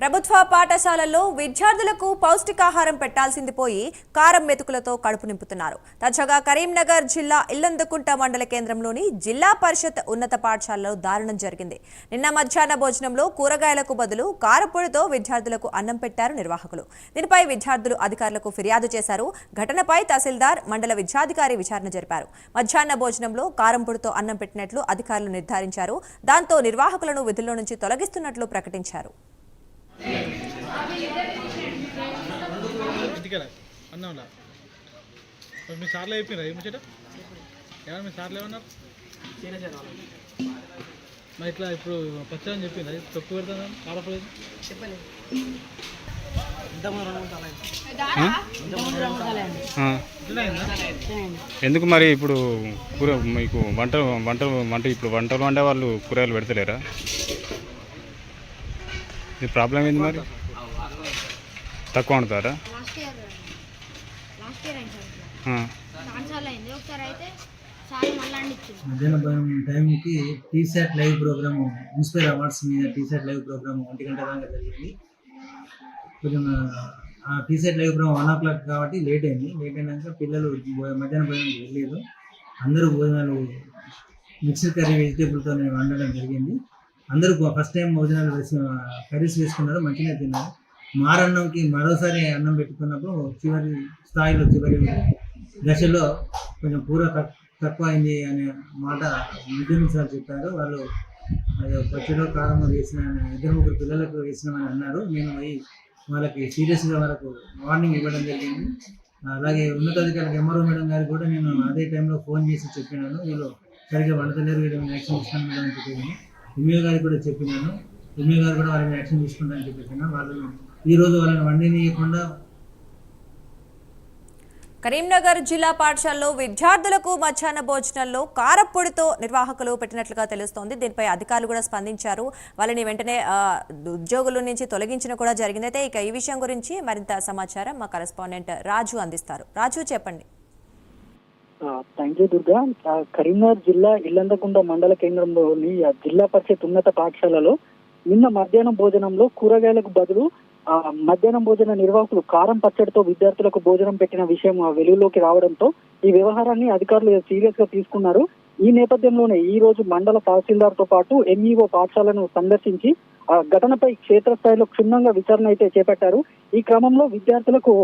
ప్రభుత్వ పాఠశాలల్లో విద్యార్థులకు పౌష్టికాహారం పెట్టాల్సింది పోయి కారం మెతుకులతో కడుపు నింపుతున్నారు. తాజాగా కరీంనగర్ జిల్లా ఇల్లందుకుంట మండల కేంద్రంలోని జిల్లా పరిషత్ ఉన్నత పాఠశాలలో దారుణం జరిగింది. నిన్న మధ్యాహ్న భోజనంలో కూరగాయలకు బదులు కారపొడితో విద్యార్థులకు అన్నం పెట్టారు నిర్వాహకులు. దీనిపై విద్యార్థులు అధికారులకు ఫిర్యాదు చేశారు. ఘటనపై తహసీల్దార్ మండల విద్యాధికారి విచారణ జరిపారు. మధ్యాహ్న భోజనంలో కారంపొడితో అన్నం పెట్టినట్లు అధికారులు నిర్ధారించారు. దాంతో నిర్వాహకులను విధుల్లో నుంచి తొలగిస్తున్నట్లు ప్రకటించారు. అన్నంలా? మరి మీ సార్లు అయిపోయినా ఏమి ముచ్చట? ఏమన్నా మీ సార్లు ఏమన్నారు? మరి ఇట్లా ఇప్పుడు పచ్చని చెప్పింది అది తొక్కు పెడతాను కారపలేదు ఆ. ఎందుకు మరి ఇప్పుడు కూర మీకు వంట వంట వంట ఇప్పుడు వంటలు వండే వాళ్ళు కూరగాయలు పెడతలేరా? ఇది ప్రాబ్లం ఏంది మరి? తక్కువ వండుతారా అండిచ్చింది మధ్యాహ్న భోజనం టైంకి T SAT live programme municipal awards మీద టీ సెట్ లైవ్ ప్రోగ్రామ్ ఒంటి గంట దాకా జరిగింది. కొంచెం ఆ T SAT live programme one o'clock కాబట్టి లేట్ అయింది. లేట్ అయినాక పిల్లలు మధ్యాహ్న భోజనానికి వెళ్ళలేదు. అందరూ భోజనాలు మిక్స్డ్ కర్రీ వెజిటేబుల్తోనే వండడం జరిగింది. అందరూ ఫస్ట్ టైం భోజనాలు వేసి కర్రీస్ వేసుకున్నారు మంచిగా తిన్నారు. మారన్నంకి మరోసారి అన్నం పెట్టుకున్నప్పుడు చివరి స్థాయిలో చివరి దశలో కొంచెం కూర తక్కువ అయింది అనే మాట నిజం సార్ చెప్పారు. వాళ్ళు అది పచ్చడిలో కారం వేసిన ఇద్దరు ముగ్గురు పిల్లలకు వేసినామని అన్నారు. నేను పోయి వాళ్ళకి సీరియస్గా వాళ్ళకు వార్నింగ్ ఇవ్వడం జరిగింది. అలాగే ఉన్నతాధికారులకు ఎంఆర్ఓ మేడం గారికి కూడా నేను అదే టైంలో ఫోన్ చేసి చెప్పినాను. వీళ్ళు సరిగ్గా వండతలేరు వీళ్ళు యాక్షన్ ఇస్తాను మేడం అని చెప్పాను ఎంఏ గారికి కూడా చెప్పినాను. ఎంఏ గారు కూడా వాళ్ళని యాక్షన్ తీసుకుంటానని చెప్పేసిన. వాళ్ళను ఈరోజు వాళ్ళని వండినీయకుండా కరీంనగర్ జిల్లా పాఠశాలలో విద్యార్థులకు మధ్యాహ్న భోజనంలో కారప్పొడితో నిర్వాహకులు పెట్టినట్లుగా తెలుస్తోంది. దీనిపై అధికారులు కూడా స్పందించారు. వాళ్ళని వెంటనే ఆ, ఉద్యోగుల నుంచి తొలగించిన కూడా జరిగింది అయితే ఇక ఈ విషయం గురించి మరింత సమాచారం మా కరెస్పాండెంట్ రాజు అందిస్తారు. రాజు చెప్పండి. Thank you Durga. కరీంనగర్ జిల్లా ఇల్లందకుండ మండల కేంద్రంలోని జిల్లా పరిషత్ ఉన్నత పాఠశాలలో నిన్న మధ్యాహ్నం భోజనంలో కూరగాయలకు బదులు ఆ, మధ్యాహ్నం భోజన నిర్వాహకులు కారం పచ్చడితో విద్యార్థులకు భోజనం పెట్టిన విషయం వెలుగులోకి రావడంతో ఈ వ్యవహారాన్ని అధికారులు సీరియస్గా తీసుకున్నారు. ఈ నేపథ్యంలోనే ఈ రోజు మండల తహసీల్దార్తో పాటు ఎంఈఓ పాఠశాలను సందర్శించి ఆ ఘటనపై క్షేత్రస్థాయిలో క్షుణ్ణంగా విచారణ అయితే చేపట్టారు. ఈ క్రమంలో విద్యార్థులకు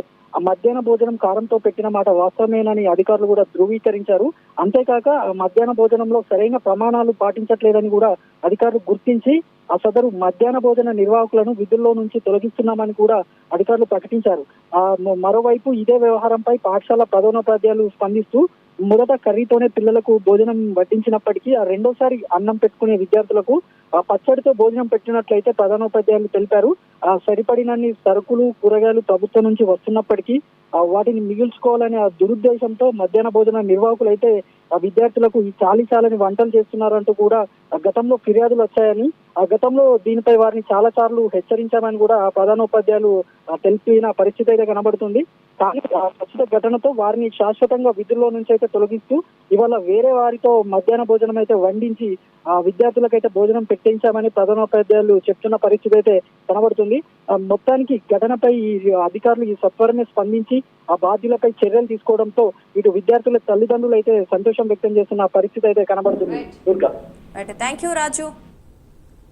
మధ్యాహ్న భోజనం కారంతో పెట్టిన మాట వాస్తవమేనని అధికారులు కూడా ధృవీకరించారు. అంతేకాక మధ్యాహ్న భోజనంలో సరైన ప్రమాణాలు పాటించట్లేదని కూడా అధికారులు గుర్తించి ఆ సదరు మధ్యాహ్న భోజన నిర్వాహకులను విధుల్లో నుంచి తొలగిస్తున్నామని కూడా అధికారులు ప్రకటించారు. ఆ మరోవైపు ఇదే వ్యవహారంపై పాఠశాల ప్రధానోపాధ్యాయులు స్పందిస్తూ మొదట కర్రీతోనే పిల్లలకు భోజనం వడ్డించినప్పటికీ ఆ రెండోసారి అన్నం పెట్టుకునే విద్యార్థులకు ఆ పచ్చడితో భోజనం పెట్టినట్లయితే ప్రధానోపాధ్యాయులు తెలిపారు. ఆ సరిపడినన్ని సరుకులు కూరగాయలు ప్రభుత్వం నుంచి వస్తున్నప్పటికీ ఆ వాటిని మిగిల్చుకోవాలనే ఆ దురుద్దేశంతో మధ్యాహ్న భోజన నిర్వాహకులు అయితే ఆ విద్యార్థులకు ఈ చాలీసాలని వంటలు చేస్తున్నారంటూ కూడా ఆ గతంలో ఫిర్యాదులు వచ్చాయని ఆ గతంలో దీనిపై వారిని చాలా సార్లు హెచ్చరించామని కూడా ఆ ప్రధానోపాధ్యాయులు తెలిపిన పరిస్థితి అయితే కనబడుతుంది. కానీ ఆ ప్రస్తుత ఘటనతో వారిని శాశ్వతంగా విధుల్లో నుంచి అయితే తొలగిస్తూ ఇవాళ వేరే వారితో మధ్యాహ్న భోజనం అయితే వండించి ఆ విద్యార్థులకైతే భోజనం పెట్టించామని ప్రధానోపాధ్యాయులు చెప్తున్న పరిస్థితి అయితే కనబడుతుంది. ఆ, మొత్తానికి ఘటనపై ఈ అధికారులు ఈ సత్వరమే స్పందించి ఆ బాధ్యులపై చర్యలు తీసుకోవడంతో ఇటు విద్యార్థుల తల్లిదండ్రులు అయితే సంతోషం వ్యక్తం చేస్తున్న పరిస్థితి అయితే కనబడుతుంది. Durga thank you Raju